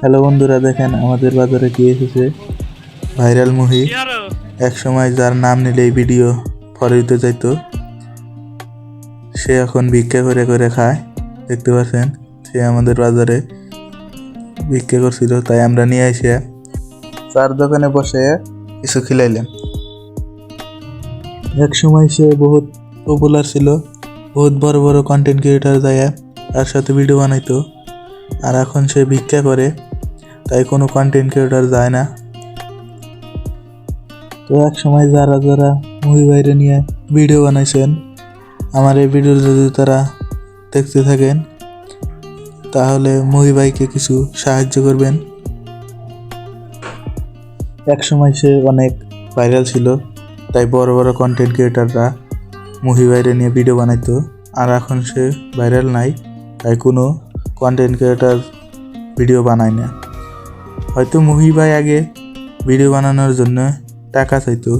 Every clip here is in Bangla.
হ্যালো বন্ধুরা দেখেন আমাদের বাজারে কি এসেছে? ভাইরাল মুহি এক সময় যার নাম নিলে এই ভিডিও ফরে দিতে চাইতো সে এখন ভিক্ষা করে করে খায় দেখতে পাচ্ছেন? সে আমাদের বাজারে ভিক্ষা করছিল তাই আমরা নিয়ে এসে চার দোকানে বসে কিছু খিলাইলাম। এক সময় সে বহুত পপুলার ছিল বহুত বড় বড় কন্টেন্ট ক্রিয়েটার যায় তার সাথে ভিডিও বানাইতো। আর এখন সে ভিক্ষা করে, তাই কোনো কন্টেন্ট ক্রিয়েটার যায় না। তো এক সময় যারা যারা মুভি বাইরে নিয়ে ভিডিও বানাইছেন, আমার এই ভিডিও যদি তারা দেখতে থাকেন, তাহলে মুভি ভাইকে কিছু সাহায্য করবেন। এক সময় সে অনেক ভাইরাল ছিল, তাই বড় বড় কন্টেন্ট ক্রিয়েটাররা মুভি বাইরে নিয়ে ভিডিও বানাইতো, আর এখন সে ভাইরাল নাই, তাই কোনো কন্টেন্ট ক্রিয়েটার ভিডিও বানায় না। হয়তো মুভি ভাই আগে ভিডিও বানানোর জন্য টাকা চাইতো,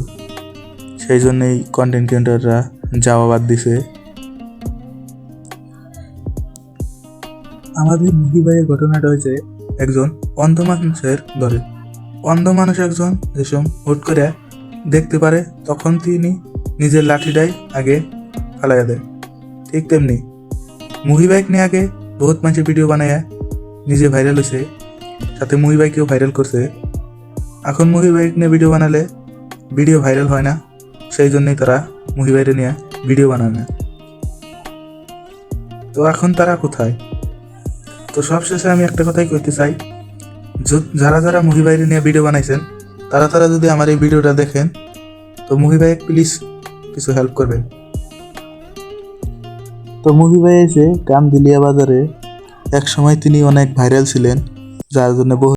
সেই জন্যই কন্টেন্ট ক্রিয়েটাররা যাওয়া বাদ দিছে। আমাদের মুভি ভাইয়ের ঘটনাটা হয়েছে, একজন অন্ধ মানুষের ঘরে। অন্ধ মানুষ একজন যেসব হুট করে দেখতে পারে, তখন তিনি নিজের লাঠিটাই আগে ফালাইয়া দেয় ঠিক তেমনি মুভি বাইক নিয়ে আগে বহুত মানুষের ভিডিও বানায়, নিজে ভাইরাল হয়েছে সাথে মুভি বাইকেও ভাইরাল করছে। এখন মুভি বাইক নিয়ে ভিডিও বানালে ভিডিও ভাইরাল হয় না, সেই জন্যই তারা মুভি বাইরে নিয়ে ভিডিও বানায় না। তো এখন তারা কোথায়? তো সবশেষে আমি একটা কথাই কইতে চাই যারা যারা মুভি বাইরে নিয়ে ভিডিও বানাইছেন, তারা তারা যদি আমার এই ভিডিওটা দেখেন, তো মুভি ভাই প্লিজ কিছু হেল্প করবেন। তো মুভি ভাই এসে কামদিলিয়া বাজারে এক সময় তিনি অনেক ভাইরাল ছিলেন, যার জন্য বহু